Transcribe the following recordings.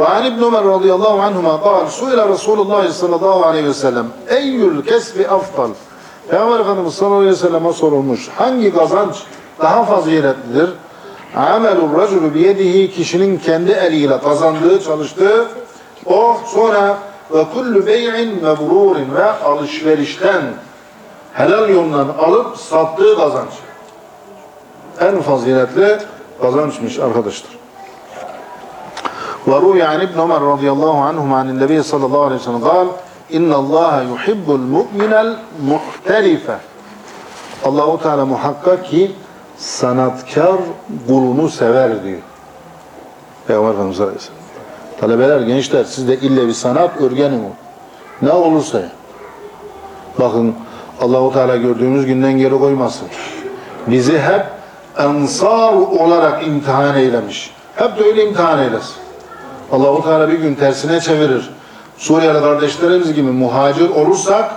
وعن ابن عمر رضي الله عنهما قال سئل رسول الله صلى الله عليه وسلم أي الكسب أفضل Peygamber Efendimiz sallallahu aleyhi ve selleme sorulmuş. Hangi kazanç daha faziletlidir? Amelur raculu biyedihi kişinin kendi eliyle kazandığı, çalıştığı o sonra ve kullu bey'in mebrurin ve alışverişten helal yoldan alıp sattığı kazanç. En faziletli kazançmış arkadaşlar. وروي عن ابن عمر رضي الله عنهما عن النبي صلى الله عليه وسلم قال إن الله يحب المؤمن المحترف Allahu Teala muhakkak ki sanatkar kulunu sever diyor. Peygamber Efendimiz Aleyhisselam. Talebeler, gençler siz de ille bir sanat örgenin o. Ne olursa ya. Bakın Allahu Teala gördüğümüz günden geri koymasın. Bizi hep ensar olarak imtihan eylemiş. Hep de öyle imtihan eylesin. Allahu Teala bir gün tersine çevirir. Suriyeli kardeşlerimiz gibi muhacir olursak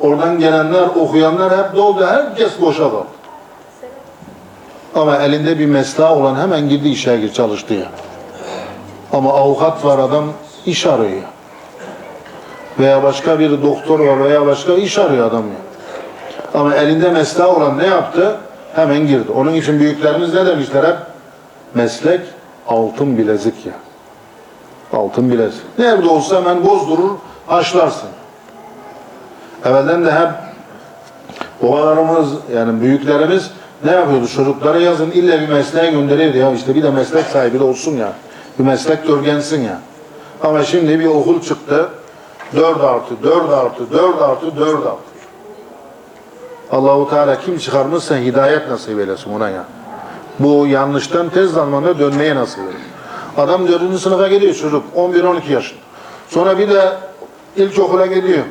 oradan gelenler, okuyanlar hep doldu. Herkes boşa kaldı. Ama elinde bir mesleği olan hemen girdi işe gir çalıştı ya. Ama avukat var adam iş arıyor. Veya başka bir doktor var veya başka iş arıyor adam ya. Ama elinde mesleği olan ne yaptı? Hemen girdi. Onun için büyüklerimiz ne demişler hep? Meslek altın bilezik ya. Altın bilezik. Nerede olsa hemen bozdurur, haşlarsın. Evvelden de hep babalarımız yani büyüklerimiz ne yapıyordu? Çocuklara yazın illa bir mesleğe gönderirdi ya işte bir de meslek sahibi de olsun ya. Bir meslek görgensin ya. Ama şimdi bir okul çıktı. 4 artı, 4 artı, 4 artı, 4 artı. Allahu Teala kim çıkarmışsa hidayet nasip eylesin ona ya. Bu yanlıştan tez zamanda dönmeye nasip eylesin. Adam 4. sınıfa gidiyor çocuk 11-12 yaşında. Sonra bir de ilkokula gidiyor.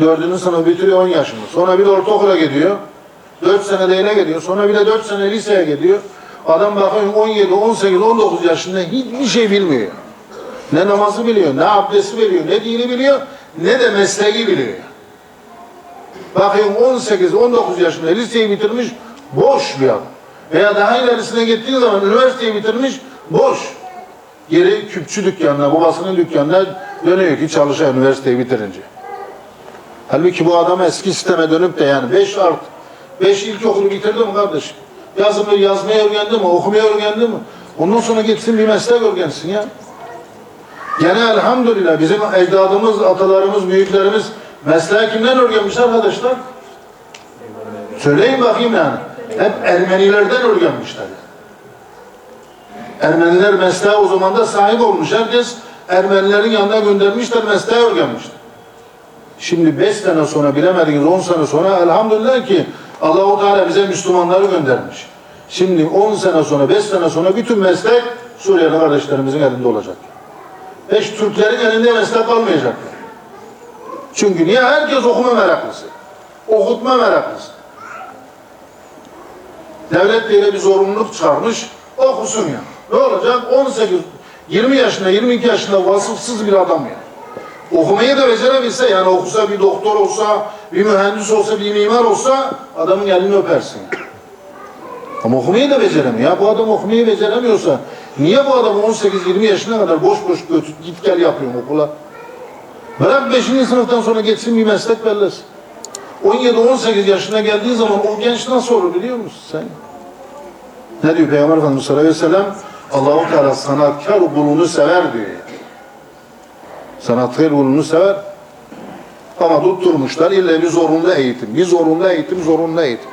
4. sınıf bitiriyor 10 yaşında. Sonra bir de ortaokula gidiyor. 4 sene değine gidiyor. Sonra bir de 4 sene liseye gidiyor. Adam bakıyor 17, 18, 19 yaşında hiçbir şey bilmiyor. Ne namazı biliyor, ne abdesti biliyor, ne dini biliyor, ne de mesleği biliyor. Bakıyorum 18, 19 yaşında liseyi bitirmiş, boş bir adam. Veya daha ilerisine gittiği zaman üniversiteyi bitirmiş, boş. Geri küpçü dükkanına, babasının dükkanına dönüyor ki çalışıyor üniversiteyi bitirince. Halbuki bu adam eski sisteme dönüp de yani 5 art, 5 ilkokulu bitirdi mi kardeşim? Yazmayı, yazmayı öğrendi mi, okumayı öğrendi mi? Ondan sonra gitsin bir meslek öğrensin ya. Gene elhamdülillah bizim ecdadımız, atalarımız, büyüklerimiz mesleği kimden öğrenmiş arkadaşlar? Söyleyin bakayım yani. Hep Ermenilerden öğrenmişler. Ermeniler mesleğe o zaman da sahip olmuş. Herkes Ermenilerin yanına göndermişler, mesleği öğrenmişler. Şimdi 5 sene sonra bilemediniz 10 sene sonra elhamdülillah ki Allahu Teala bize Müslümanları göndermiş. Şimdi 10 sene sonra 5 sene sonra bütün meslek Suriyeli kardeşlerimizin elinde olacak. Hiç Türklerin elinde meslek kalmayacak. Çünkü niye? Herkes okuma meraklısı. Okutma meraklısı. Devlet böyle bir zorunluluk çıkarmış. Okusun ya. Ne olacak? 18, 20 yaşında, 22 yaşında vasıfsız bir adam ya. Okumayı da becerebilse yani okusa bir doktor olsa, bir mühendis olsa, bir mimar olsa adamın elini öpersin. Ama okumayı da beceremiyor. Ya bu adam okumayı beceremiyorsa niye bu adam 18-20 yaşına kadar boş boş götür, git gel yapıyor okula? Bırak 5. sınıftan sonra geçsin bir meslek bellesin. 17-18 yaşına geldiği zaman o genç nasıl olur biliyor musun sen? Ne diyor Peygamber Efendimiz sallallahu aleyhi ve sellem? Allahu Teala sanatkar kulunu sever diyor. Sanatkar kulunu sever. Ama tutturmuşlar illa bir zorunlu eğitim. Bir zorunlu eğitim, zorunlu eğitim.